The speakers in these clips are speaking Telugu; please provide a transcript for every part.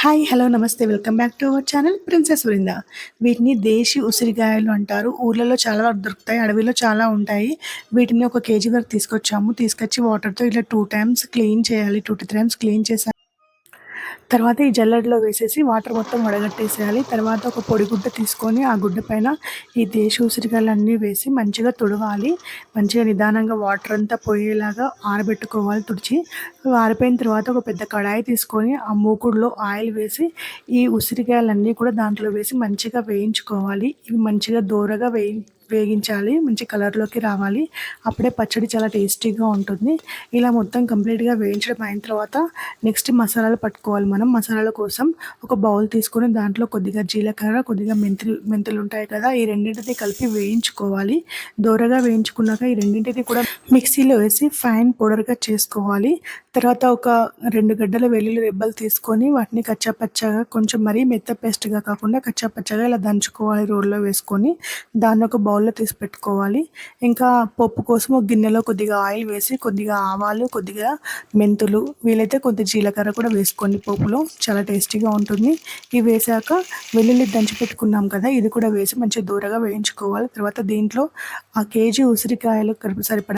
హాయ్ హలో నమస్తే. Welcome back to our channel princess Vrinda. వీటిని దేశీ ఉసిరికాయలు అంటారు. ఊర్లలో చాలా వరకు దొరుకుతాయి అడవిలో చాలా ఉంటాయి. వీటిని ఒక కేజీ వరకు తీసుకొచ్చాము. తీసుకొచ్చి వాటర్తో ఇట్లా టూ టైమ్స్ క్లీన్ చేయాలి. Two to three times clean చేసాము తర్వాత ఈ జల్లెడలో వేసేసి వాటర్ మొత్తం వడగట్టేసేయాలి. తర్వాత ఒక పొడి గుడ్డ తీసుకొని ఆ గుడ్డ పైన ఈ దేశ ఉసిరికాయలన్నీ వేసి మంచిగా తుడవాలి. మంచిగా నిదానంగా వాటర్ అంతా పోయేలాగా ఆరబెట్టుకోవాలి తుడిచి. ఆరిపోయిన తర్వాత ఒక పెద్ద కడాయి తీసుకొని ఆ మూకుడులో ఆయిల్ వేసి ఈ ఉసిరికాయలన్నీ కూడా దాంట్లో వేసి మంచిగా వేయించుకోవాలి. ఇవి మంచిగా దూరగా వేయి వేగించాలి మంచి కలర్లోకి రావాలి. అప్పుడే పచ్చడి చాలా టేస్టీగా ఉంటుంది. ఇలా మొత్తం కంప్లీట్గా వేయించడం అయిన తర్వాత నెక్స్ట్ మసాలాలు పట్టుకోవాలి మనం. మసాలాల కోసం ఒక బౌల్ తీసుకొని దాంట్లో కొద్దిగా జీలకర్ర కొద్దిగా మెంతులు మెంతులు ఉంటాయి కదా ఈ రెండింటిని కలిపి వేయించుకోవాలి. దూరగా వేయించుకున్నాక ఈ రెండింటిని కూడా మిక్సీలో వేసి ఫైన్ పౌడర్గా చేసుకోవాలి. తర్వాత ఒక రెండు గడ్డల వెల్లుల్లి రెబ్బలు తీసుకొని వాటిని కచ్చాపచ్చగా కొంచెం మరీ మెత్త పేస్ట్గా కాకుండా కచ్చాపచ్చగా ఇలా దంచుకోవాలి రోడ్లో వేసుకొని. దాన్ని ఒక బౌల్ బౌల్లో తీసి పెట్టుకోవాలి. ఇంకా పప్పు కోసం ఒక గిన్నెలో కొద్దిగా ఆయిల్ వేసి కొద్దిగా ఆవాలు కొద్దిగా మెంతులు వీలైతే కొద్ది జీలకర్ర కూడా వేసుకోండి పోపులో చాలా టేస్టీగా ఉంటుంది. ఇవి వేసాక వెల్లుల్లి దంచి పెట్టుకున్నాం కదా ఇది కూడా వేసి మంచిగా దూరగా వేయించుకోవాలి. తర్వాత దీంట్లో ఆ కేజీ ఉసిరికాయలు కలిపి సరిపడా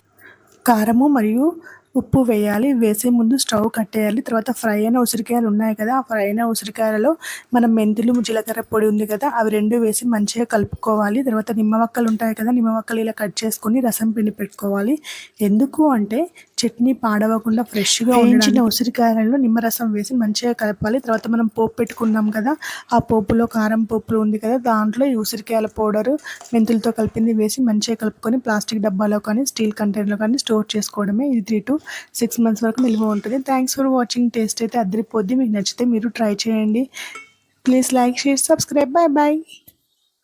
కారము మరియు ఉప్పు వేయాలి వేసే ముందు స్టవ్ కట్టేయాలి. తర్వాత ఫ్రై అయిన ఉసిరికాయలు ఉన్నాయి కదా ఆ ఫ్రై అయిన ఉసిరికాయలలో మనం మెంతులు జీలకర్ర పొడి ఉంది కదా అవి రెండు వేసి మంచిగా కలుపుకోవాలి. తర్వాత నిమ్మ ఉంటాయి కదా నిమ్మ ఇలా కట్ చేసుకొని రసం పిండి పెట్టుకోవాలి. ఎందుకు అంటే చట్నీ పాడవకుండా ఫ్రెష్గా ఉంచిన ఉసిరికాయలలో నిమ్మరసం వేసి మంచిగా కలపాలి. తర్వాత మనం పోపు పెట్టుకున్నాం కదా ఆ పోపులో కారం పోపులు ఉంది కదా దాంట్లో ఈ ఉసిరికాయల పౌడరు మెంతులతో కలిపింది వేసి మంచిగా కలుపుకొని ప్లాస్టిక్ డబ్బాలో కానీ స్టీల్ కంటైనర్లో కానీ స్టోర్ చేసుకోవడమే ఇది. త్రీ టు సిక్స్ మంత్స్ వరకు నిల్వ ఉంటుంది. థ్యాంక్స్ ఫర్ వాచింగ్ టేస్ట్ అయితే అద్దరిపోద్ది మీకు నచ్చితే మీరు ట్రై చేయండి. Please like share subscribe bye bye